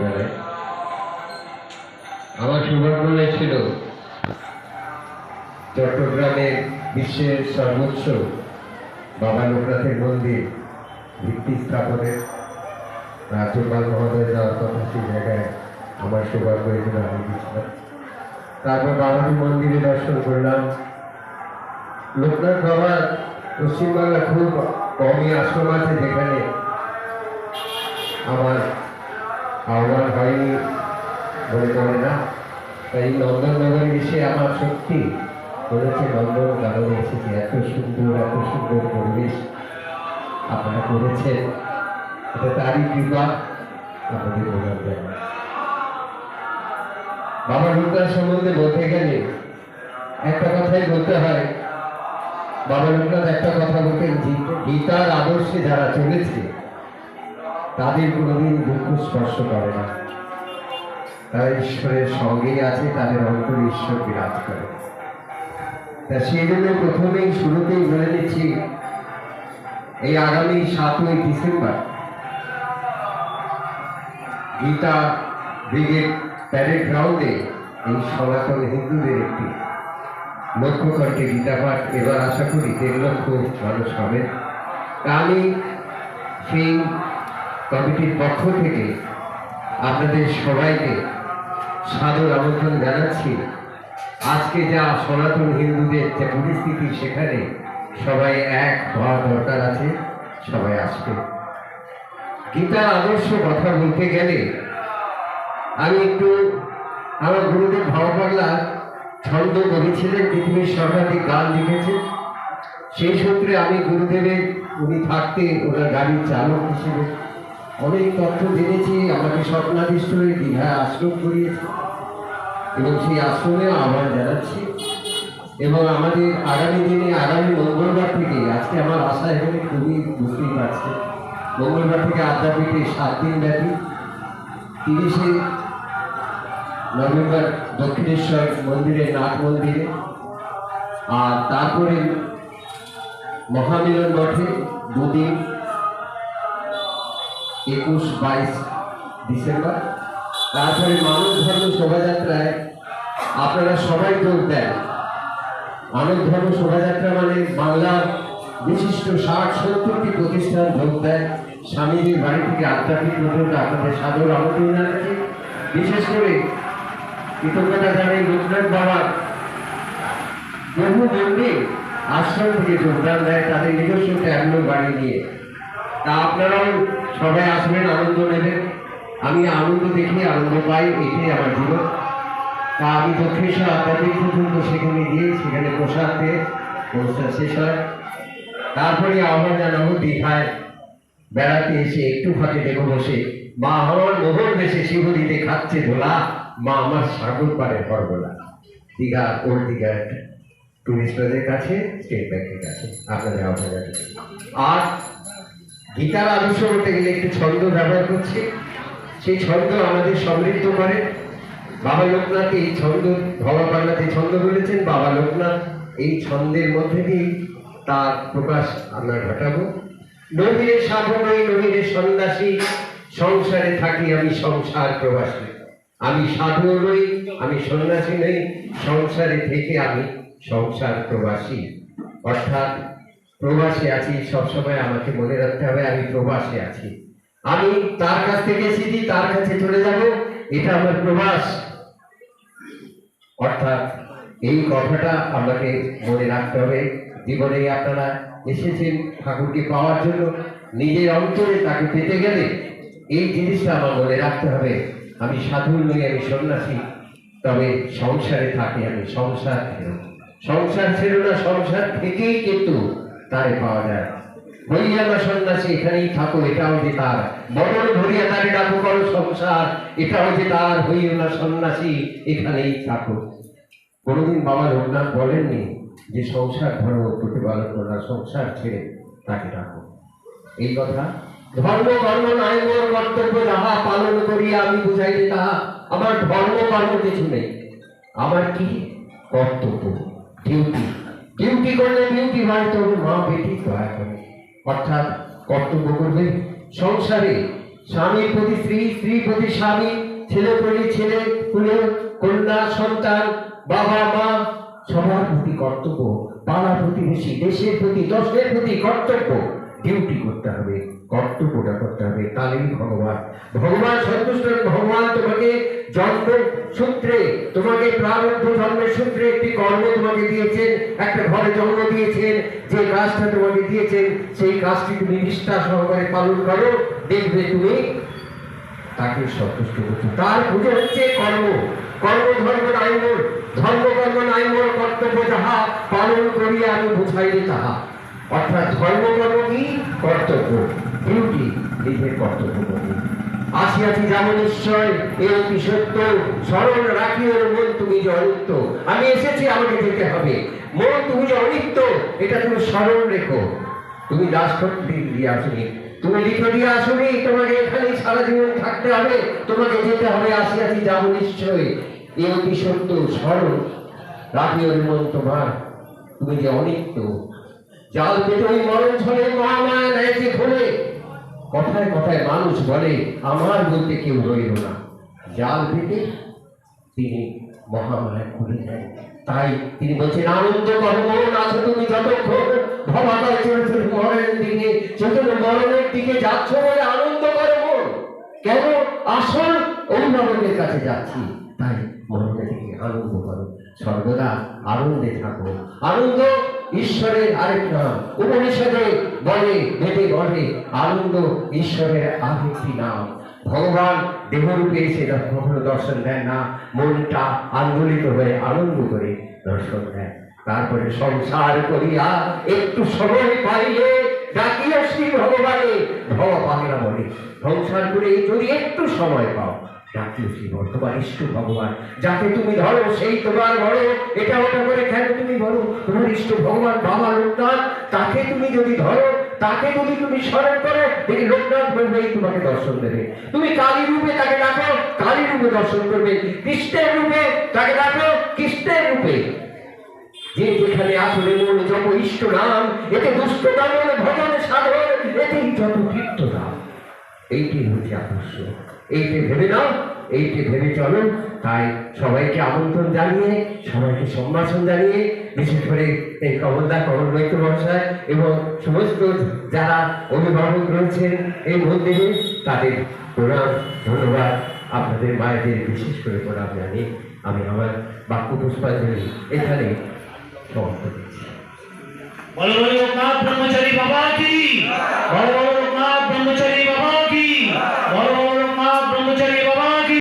জানাই আমার সৌভাগ্য ছিল চট্টগ্রামের বিশ্বের সর্বোচ্চ বাবা লোকনাথের মন্দির ভিত্তি স্থাপনের। রাজ্যপাল মহোদয় যাওয়ার কথা সেই জায়গায় আমার সৌভাগ্য হয়েছিল আমি গেছিলাম তারপর বাবাজি মন্দিরে দর্শন করলাম। লোকনাথ বাবা পশ্চিমবাংলা খুব কমই আশ্রম আছে যেখানে আমার আহ্বান হয়নি বলে পড়ে না। তাই নন্দননগরে এসে আমার সত্যি বলেছে, নন্দন গানে এসেছে এত সুন্দর এত সুন্দর পরিবেশ আপনারা করেছেন, এটা তারই কৃপা আপনাদের প্রণাম জানাই বাবা লোকনাথ সম্বন্ধে বলতে গেলে একটা কথাই বলতে হয়। বাবা লোকনাথ একটা কথা বলতেন "গী- গীতার আদর্শে যারা চলেছে তাদের কোনোদিন দুঃখ স্পর্শ করে না। তারা ঈশ্বরের সঙ্গেই আছে, তাদের অন্তরে ঈশ্বর বিরাজ করে। তা সেই জন্য প্রথমেই শুরুতেই বলে দিচ্ছি এই আগামী সাতই ডিসেম্বর গীতা ব্রিগেড প্যারেড গ্রাউন্ডে এই সনাতন হিন্দুদের একটি লক্ষ্য কণ্ঠে গীতা পাঠ এবার আশা করি দেড় লক্ষ মানুষ হবে। তা আমি সেই কমিটির পক্ষ থেকে আপনাদের সবাইকে সাদর আমন্ত্রণ জানাচ্ছি। আজকে যা সনাতন হিন্দুদের যে পরিস্থিতি সেখানে সবাই এক হওয়া দরকার আছে, সবাই আসবে। গীতার আদর্শ কথা বলতে গেলে আমি একটু আমার গুরুদেব ভাবপাগলা ছন্দ করেছিলেন পৃথিবীর সর্বাধিক গান লিখেছে সেই সূত্রে আমি গুরুদেবের, উনি থাকতে ওনার গাড়ির চালক হিসেবে। অনেক তথ্য জেনেছি আমাকে স্বপ্নাদিষ্ট হয়ে দীঘায় আশ্রম করিয়েছে? এবং সেই আশ্রমেও আহ্বান জানাচ্ছি। এবং আমাদের আগামী দিনে, আগামী মঙ্গলবার থেকে, আজকে আমার আশা এখানে খুবই বুঝতেই পারছে মঙ্গলবার থেকে আদ্যাপীঠে সাত দিন ব্যাপী, তিরিশে নভেম্বর দক্ষিণেশ্বর মন্দিরে, নাট মন্দিরে, আর তারপরে মহামিলন মঠে দুদিন একুশ বাইশ ডিসেম্বর। তারপরে মানব ধর্ম শোভাযাত্রায় আপনারা সবাই যোগ দেন। মানব ধর্ম শোভাযাত্রা মানে বাংলার বিশিষ্ট ষাট সত্তরটি প্রতিষ্ঠান যোগ দেয়। স্বামীজির বাড়ি থেকে আধ্যাত্মিক পর্যন্ত আপনাদের সাদর আমন্ত্রণ জানাচ্ছি বিশেষ করে কৃতজ্ঞতা জানাই লোকনাথ বাবার বহু বন্ধে আশ্রম থেকে যোগদান দেয়, তাদের নিজস্ব ট্যাবলো গাড়ি নিয়ে। তা আপনারাও সবাই আসবেন, আনন্দ নেবেন। আমি আনন্দ দেখে আনন্দ পাই, এটাই আমার জীবন। তা আমি দক্ষিণেশ্বর আধ্যাত্মিক পর্যন্ত সেখানে গিয়ে সেখানে প্রসাদ পেয়ে অনুষ্ঠান শেষ হয়। তারপরে আহ্বান জানাব, দীঘায় বেড়াতে এসে একটু ফাঁকে দেখো বসে। মা আমার মোহন দেশে শিবদিতে খাচ্ছে ধোলা। মা আমার সাগর পারে হরগোলা। দীঘা, ওল্ড দীঘা টুরিস্টদের কাছে স্টেট ব্যাংকের কাছে। আপনাদের আহ্বান আর গীতার আদর্শ বলতে গেলে একটি ছন্দ ব্যবহার করছি। সেই ছন্দ আমাদের সমৃদ্ধ করে। বাবা লোকনাথ এই ছন্দ বাংলা যে ছন্দ বলেছেন, বাবা লোকনাথ এই ছন্দের মধ্যে দিয়ে তার প্রকাশ আমরা ঘটাবো। নবীরে সাধু নই নবীরে সন্ন্যাসী, সংসারে থাকি আমি, সংসার প্রবাসী। আমি সাধু নই, আমি সন্ন্যাসী নই, সংসারে থেকে আমি সংসার প্রবাসী। অর্থাৎ প্রবাসে আছি, সবসময় আমাকে মনে রাখতে হবে, আমি প্রবাসে আছি। আমি তার কাছ থেকে এসেছি, তার কাছে চলে যাব, এটা আমার প্রবাস। অর্থাৎ এই কথাটা আমাকে মনে রাখতে হবে। জীবনে আপনারা এসেছেন ঠাকুরকে পাওয়ার জন্য, নিজের অন্তরে তাকে পেতে গেলে এই জিনিসটা আমার মনে রাখতে হবে। আমি সাধু নই, আমি সন্ন্যাসী, তবে সংসারে থাকি আমি, সংসার ছেড়ো সংসার ছিল না, সংসার থেকেই কিন্তু তারে পাওয়া যায়। না সন্ন্যাসী এখানেই থাকো, এটাও যে তার সংসার, এটাও যে তার সন্ন্যাসী এখানেই থাকো। কোনোদিন বাবা বলেননি যে সংসার ধর্ম প্রতিপালন করো সংসার ছেড়ে তাকে ডাকো। এই কথা, ধর্ম, কর্ম কর্তব্য, যাহা পালন করিয়া আমি বুঝাই যে তাহা আমার ধর্ম কর্ম কিছু নেই। আমার কি কর্তব্য? ডিউটি ডিউটি করলে ডিউটি হয় তোর মা বেটি দয়া করে। অর্থাৎ কর্তব্য করবে সংসারে স্বামীর প্রতি স্ত্রী স্ত্রী প্রতি স্বামী, ছেলে প্রতি ছেলে, কুলে, কন্যা, সন্তান, বাবা, মা, সবার প্রতি কর্তব্য, পাড়া প্রতিবেশী, দেশের প্রতি, দশের প্রতি কর্তব্য, ডিউটি করতে হবে, কর্তব্যটা করতে হবে। তাহলেই ভগবান। ভগবান সন্তুষ্ট ভগবান তোমাকে জন্ম সূত্রে, তোমাকে প্রারব্ধ জন্মের সূত্রে একটি কর্ম তোমাকে দিয়েছেন, একটা ঘরে জন্ম দিয়েছেন, যে কাজটা তোমাকে দিয়েছেন, সেই কাজটি তুমি নিষ্ঠা সহকারে পালন করো, দেখবে তুমি তাকে সন্তুষ্ট করছ তার পুজো হচ্ছে কর্ম। কর্ম, ধর্ম নাই মোর। ধর্ম, কর্ম নাই মোর, কর্তব্য যাহা, পালন করিয়া আমি, বুঝাইলে তাহা। অর্থাৎ ধর্ম, কর্ম কি? কর্তব্য। ডিউটি নিজের কর্তব্য। আসিয়াছি যেমন নিশ্চয় এ অতি সত্য। স্মরণ রাখি ওর মন তুমি যে অনিত্য। আমি এসেছি, আমাকে যেতে হবে। মন তুমি যে অনিত্য, এটা তুমি স্মরণ রেখো। তুমি রাষ্ট্রপতি দিয়ে আসুনি তুমি লিখে দিয়ে আসুনি তোমাকে এখানে সারা জীবন থাকতে হবে, তোমাকে যেতে হবে আসিয়াছি যাব নিশ্চয়ই এ অতি সত্য, স্মরণ রাখি ওর মন তোমার। তুমি যে অনিত্য। জাল পেটে ওই মরণ ছড়ে মহামায়া নেয় যে খোলে কথায় কথায় মানুষ বলে, আমার বলতে কেউ রইল না। জাল পেটে তিনি মহামায়া খুলে দেন। তাই তিনি বলছেন, আনন্দ তুমি যতক্ষণ মরণের দিকে মরণের দিকে যাচ্ছ বলে আনন্দ কেন? আসল অভিভাবকের কাছে যাচ্ছি, তাই মরণের দিকে আনন্দ করো। সর্বদা আনন্দে থাকো। আনন্দ ঈশ্বরের আরেক নাম। উপনিষদে বলে বেদে বলে, আনন্দ ঈশ্বরের আরেকটি নাম। ভগবান দেহরূপে এসে কখনো দর্শন দেন না, মনটা আন্দোলিত হয়ে আনন্দ করে দর্শন দেন। তারপরে সংসার করিয়া একটু সময় পাইলে ডাকিয়া শ্রী ভগবানে ভব পাগলা বলে সংসার করে যদি একটু সময় পাও ইষ্ট ভগবান? যাকে তুমি ধরো, সেই তোমার বড়। এটা ওটা করে কেন তুমি বলো তোমার ইষ্ট ভগবান বাবা লোকনাথ, তাকে তুমি যদি ধরো, তাকে যদি তুমি স্মরণ করো তিনি লোকনাথ বলবেই তোমাকে দর্শন দেবে। তুমি কালী রূপে তাকে ডাকো, কালী রূপে দর্শন করবে। কৃষ্ণের রূপে তাকে ডাকো, কৃষ্ণের রূপে। যে যেখানে আসলে মূল যত ইষ্ট নাম, এতে দুষ্ট দামন ভজন সাধন, এতেই যত কীর্ত নাম এইটি হচ্ছে আদর্শ এইটি ভেবে নাও, এইটি ভেবে চলো। তাই সবাইকে আমন্ত্রণ জানিয়ে, সবাইকে সম্ভাষণ জানিয়ে, বিশেষ করে এই কমলদা কমল বৈদ্য মহাশয় এবং সমস্ত যারা অভিভাবক রয়েছেন এই মন্দিরে, তাদের প্রণাম, ধন্যবাদ। আপনাদের মায়েদের বিশেষ করে প্রণাম জানিয়ে আমি আমার বাক্য পুষ্পাঞ্জলি এখানে সমাপ্ত করছি। বলো লোকনাথ ব্রহ্মচারী বাবা কি বলো লোকনাথ ব্রহ্মচারী বাবা